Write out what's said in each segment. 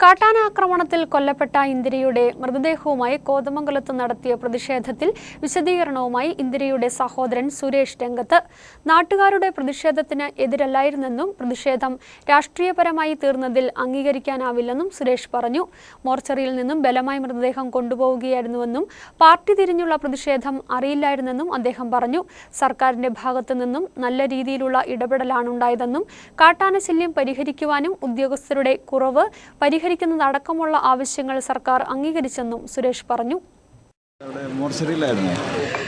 കാട്ടാനാക്രമണത്തിൽ കൊല്ലപ്പെട്ട ഇന്ദിരയുടെ മൃതദേഹവുമായി കോതമംഗലത്ത് നടത്തിയ പ്രതിഷേധത്തിൽ വിശദീകരണവുമായി ഇന്ദിരയുടെ സഹോദരൻ സുരേഷ് രംഗത്ത്. നാട്ടുകാരുടെ പ്രതിഷേധത്തിന് എതിരല്ലായിരുന്നെന്നും പ്രതിഷേധം രാഷ്ട്രീയപരമായി തീർന്നതിൽ അംഗീകരിക്കാനാവില്ലെന്നും സുരേഷ് പറഞ്ഞു. മോർച്ചറിയിൽ നിന്നും ബലമായി മൃതദേഹം കൊണ്ടുപോവുകയായിരുന്നുവെന്നും പാർട്ടി തിരിഞ്ഞുള്ള പ്രതിഷേധം അറിയില്ലായിരുന്നെന്നും അദ്ദേഹം പറഞ്ഞു. സർക്കാരിന്റെ ഭാഗത്തു നിന്നും നല്ല രീതിയിലുള്ള ഇടപെടലാണുണ്ടായതെന്നും കാട്ടാനശല്യം പരിഹരിക്കുവാനും ഉദ്യോഗസ്ഥരുടെ കുറവ് പരിഹരിക്കുന്നതടക്കമുള്ള ആവശ്യങ്ങൾ സർക്കാർ അംഗീകരിച്ചെന്നും സുരേഷ് പറഞ്ഞു.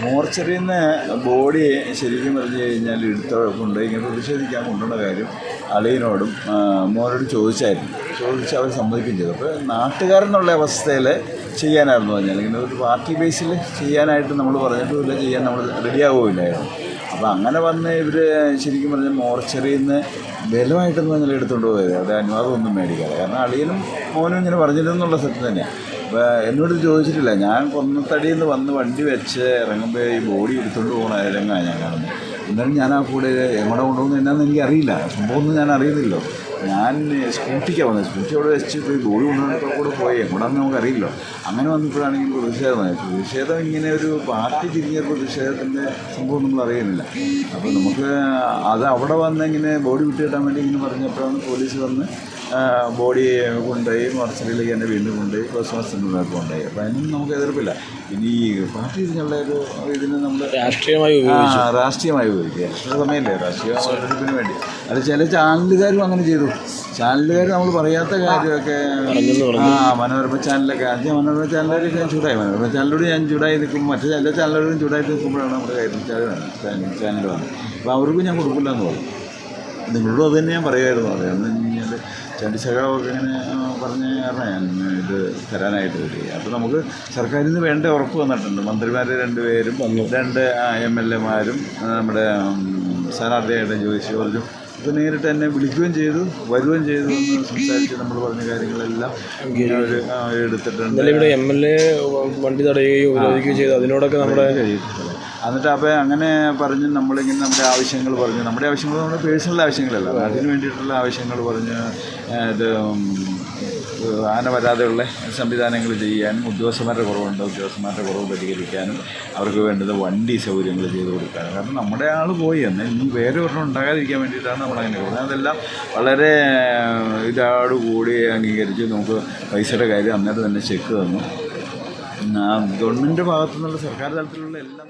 മോർച്ചറിയിൽ നിന്ന് ബോഡി ശരിക്കും പറഞ്ഞു കഴിഞ്ഞാൽ എടുത്ത കൊണ്ട് ഇങ്ങനെ പ്രതിഷേധിക്കാൻ കൊണ്ടുവന്ന കാര്യം അളിയനോടും മോനോട് ചോദിച്ചായിരുന്നു. ചോദിച്ച് അവർ സമ്മതിക്കുകയും ചെയ്തു. അപ്പോൾ നാട്ടുകാരെന്നുള്ള അവസ്ഥയിൽ ചെയ്യാനായിരുന്നു പറഞ്ഞാൽ ഇങ്ങനെ ഒരു പാർട്ടി ബേസിൽ ചെയ്യാനായിട്ട് നമ്മൾ പറഞ്ഞിട്ടുമില്ല ചെയ്യാൻ നമ്മൾ റെഡിയാവുകയില്ലായിരുന്നു. അപ്പോൾ അങ്ങനെ വന്ന് ഇവർ ശരിക്കും പറഞ്ഞാൽ മോർച്ചറിയിൽ നിന്ന് ബലമായിട്ടെന്ന് പറഞ്ഞാൽ എടുത്തുകൊണ്ട് പോയത്. അവിടെ അനുവാദമൊന്നും മേടിക്കാതെ. കാരണം അളിയനും മോനും ഇങ്ങനെ പറഞ്ഞിരുന്നുള്ള സത്യം തന്നെയാണ് എന്നോട് ചോദിച്ചിട്ടില്ല. ഞാൻ കൊന്നത്തടിയിൽ നിന്ന് വന്ന് വണ്ടി വെച്ച് ഇറങ്ങുമ്പോൾ ഈ ബോഡി എടുത്തുകൊണ്ട് പോകണ രംഗമാണ് ഞാൻ കാണുന്നത് എന്നാലും ഞാൻ ആ കൂടെ എങ്ങോട്ട് കൊണ്ടുപോകുന്നത് എന്നാന്ന് എനിക്ക് അറിയില്ല സംഭവമൊന്നും ഞാൻ അറിയുന്നില്ലോ ഞാൻ സ്കൂട്ടിക്കാണ് വന്നത് സ്കൂട്ടി അവിടെ വെച്ച് പോയി ബോഡി കൊണ്ടുപോകുന്ന കൂടെ പോയി. എങ്ങോട്ടാന്ന് നമുക്ക് അങ്ങനെ വന്നപ്പോഴാണെങ്കിൽ പ്രതിഷേധമായി പ്രതിഷേധം ഇങ്ങനെ ഒരു പാർട്ടി തിരിഞ്ഞ പ്രതിഷേധത്തിന്റെ സംഭവം നമ്മൾ അറിയുന്നില്ല. അപ്പോൾ നമുക്ക് അത് അവിടെ വന്ന് ഇങ്ങനെ ബോഡി വിട്ടുകിട്ടാൻ വേണ്ടി ഇങ്ങനെ പറഞ്ഞപ്പോഴാണ് പോലീസ് വന്ന് ബോഡി കൊണ്ടുപോയി മോർച്ചറിയിലേക്ക് തന്നെ വീണ്ടും കൊണ്ടുപോയി പോസ്റ്റ്മോർട്ടം കൊണ്ടുപോയി. അപ്പോൾ അതിനൊന്നും നമുക്ക് എതിർപ്പില്ല. ഇനി ഈ പാർട്ടി ഇതിനുള്ള ഒരു ഇതിന് നമ്മൾ രാഷ്ട്രീയമായി ആ രാഷ്ട്രീയമായി ഉപയോഗിക്കുക. രാഷ്ട്രീയ സമയമല്ലേ? രാഷ്ട്രീയ തെരഞ്ഞെടുപ്പിന് വേണ്ടി. അത് ചില ചാനലുകാരും അങ്ങനെ ചെയ്തു. ചാനലുകാർ നമ്മൾ പറയാത്ത കാര്യമൊക്കെ ആ മനോരമ ചാനലൊക്കെ. ആദ്യം മനോരമ ചാനലുകാരൊക്കെ ഞാൻ ചൂടായി. മനോരമ ചാനലോട് ഞാൻ ചൂടായി നിൽക്കും മറ്റു ചില ചാനലുകളും ചൂടായി നിൽക്കുമ്പോഴാണ് നമ്മുടെ കാര്യം ചാനൽ വന്നത്. അപ്പോൾ അവർക്കും ഞാൻ കൊടുക്കില്ല എന്ന് പറഞ്ഞു. നിങ്ങളോടും അത് തന്നെ ഞാൻ പറയുമായിരുന്നു. അത് എന്ന് കഴിഞ്ഞാൽ ചണ്ടി സഖാവൊക്കെ ഇങ്ങനെ പറഞ്ഞ കാരണം ഇത് തരാനായിട്ട് വരിക അപ്പോൾ നമുക്ക് സർക്കാരിൽ നിന്ന് വേണ്ട ഉറപ്പ് വന്നിട്ടുണ്ട്. മന്ത്രിമാർ രണ്ടുപേരും രണ്ട് എം എൽ എമാരും നമ്മുടെ സ്ഥാനാർത്ഥിയായിട്ട് ജോയിസ് ജോർജും ഇപ്പോൾ നേരിട്ട് എന്നെ വിളിക്കുകയും ചെയ്തു വരുകയും ചെയ്തു എന്ന് സംസാരിച്ച് നമ്മൾ പറഞ്ഞ കാര്യങ്ങളെല്ലാം എടുത്തിട്ടുണ്ട്. ഇവിടെ എം എൽ എ വണ്ടി തടയുകയും ഉപരോധിക്കുകയും ചെയ്തു. അതിനോടൊക്കെ നമ്മുടെ എന്നിട്ട് അപ്പോൾ അങ്ങനെ പറഞ്ഞ് നമ്മളിങ്ങനെ നമ്മുടെ ആവശ്യങ്ങൾ പറഞ്ഞ്. നമ്മുടെ ആവശ്യങ്ങൾ നമ്മുടെ പേഴ്സണൽ ആവശ്യങ്ങളല്ല. അതിന് വേണ്ടിയിട്ടുള്ള ആവശ്യങ്ങൾ പറഞ്ഞ് ഇത് ആന വരാതെയുള്ള സംവിധാനങ്ങൾ ചെയ്യാനും ഉദ്യോഗസ്ഥന്മാരുടെ കുറവുണ്ട്. ഉദ്യോഗസ്ഥന്മാരുടെ കുറവ് പരിഹരിക്കാനും അവർക്ക് വേണ്ടത് വണ്ടി സൗകര്യങ്ങൾ ചെയ്ത് കൊടുക്കാനും. കാരണം നമ്മുടെ ആൾ പോയി. എന്ന് ഇനി വേറെ ഒരെണ്ണം ഉണ്ടാകാതിരിക്കാൻ വേണ്ടിയിട്ടാണ് നമ്മളങ്ങനെ പറഞ്ഞത് അതെല്ലാം വളരെ ഏഹ്, കൂടി അംഗീകരിച്ച് നമുക്ക് പൈസയുടെ കാര്യം അന്നേരം തന്നെ ചെക്ക് തന്നു. ഗവൺമെന്റിന്റെ ഭാഗത്തു നിന്നുള്ള സർക്കാർ തലത്തിലുള്ള എല്ലാം